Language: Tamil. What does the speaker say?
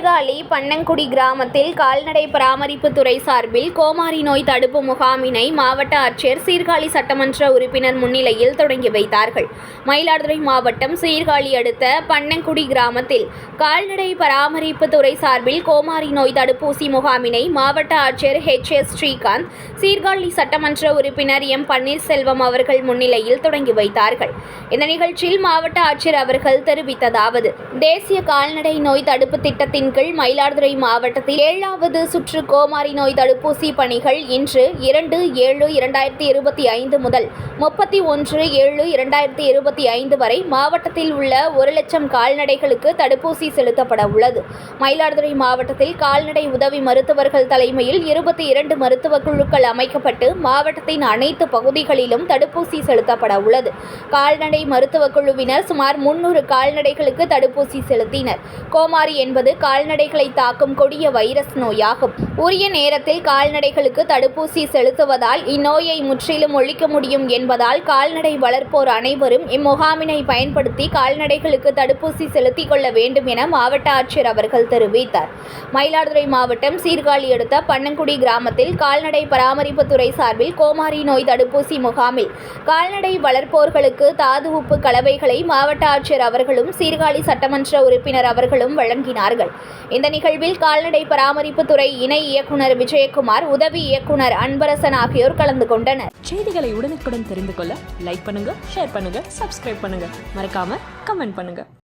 பன்னங்குடி கிராமத்தில் கால்நடை பராமரிப்பு துறை சார்பில் கோமாரி நோய் தடுப்பு முகாமினை மாவட்ட ஆட்சியர் சீர்காழி சட்டமன்ற உறுப்பினர் முன்னிலையில் தொடங்கி வைத்தார்கள். மயிலாடுதுறை மாவட்டம் சீர்காழி அடுத்த பன்னங்குடி கிராமத்தில் கால்நடை பராமரிப்பு துறை சார்பில் கோமாரி நோய் தடுப்பூசி முகாமினை மாவட்ட ஆட்சியர் ஹெச் எஸ் ஸ்ரீகாந்த் சீர்காழி சட்டமன்ற உறுப்பினர் எம் பன்னீர்செல்வம் அவர்கள் முன்னிலையில் தொடங்கி வைத்தார்கள். இந்த நிகழ்ச்சியில் மாவட்ட ஆட்சியர் அவர்கள் தெரிவித்ததாவது தேசிய கால்நடை நோய் தடுப்பு திட்டத்தின் கீழ் மயிலாடுதுறை மாவட்டத்தில் ஏழாவது சுற்று கோமாரி நோய் தடுப்பூசி பணிகள் இன்று இரண்டு ஏழு இரண்டாயிரத்தி இருபத்தி ஐந்து முதல் முப்பத்தி ஒன்று ஏழு இரண்டாயிரத்தி இருபத்தி ஐந்து வரை மாவட்டத்தில் உள்ள ஒரு லட்சம் கால்நடைகளுக்கு தடுப்பூசி செலுத்தப்பட உள்ளது. மயிலாடுதுறை மாவட்டத்தில் கால்நடை உதவி மருத்துவர்கள் தலைமையில் இருபத்தி இரண்டு மருத்துவ குழுக்கள் அமைக்கப்பட்டு மாவட்டத்தின் அனைத்து பகுதிகளிலும் தடுப்பூசி செலுத்தப்பட உள்ளது. கால்நடை மருத்துவ குழுவினர் சுமார் முன்னூறு கால்நடைகளுக்கு தடுப்பூசி செலுத்தினர். கோமாரி என்பது கால்நடைகளை தாக்கும் கொடிய வைரஸ் நோயாகும். உரிய நேரத்தில் கால்நடைகளுக்கு தடுப்பூசி செலுத்துவதால் இந்நோயை முற்றிலும் ஒழிக்க முடியும் என்பதால் கால்நடை வளர்ப்போர் அனைவரும் இம்முகாமினை பயன்படுத்தி கால்நடைகளுக்கு தடுப்பூசி செலுத்திக் கொள்ள வேண்டும் என மாவட்ட ஆட்சியர் அவர்கள் தெரிவித்தார். மயிலாடுதுறை மாவட்டம் சீர்காழி அடுத்த பன்னங்குடி கிராமத்தில் கால்நடை பராமரிப்பு துறை சார்பில் கோமாரி நோய் தடுப்பூசி முகாமில் கால்நடை வளர்ப்போர்களுக்கு தாது உப்பு கலவைகளை மாவட்ட ஆட்சியர் அவர்களும் சீர்காழி சட்டமன்ற உறுப்பினர் அவர்களும் வழங்கினார்கள். இந்த நிகழ்வில் கால்நடை பராமரிப்பு துறை இணை இயக்குனர் விஜயகுமார் உதவி இயக்குனர் அன்பரசன் ஆகியோர் கலந்து கொண்டனர். செய்திகளை உடனுக்குடன் தெரிந்து கொள்ள லைக் பண்ணுங்க ஷேர் பண்ணுங்க சப்ஸ்கிரைப் பண்ணுங்க. மறக்காம கமெண்ட் பண்ணுங்க.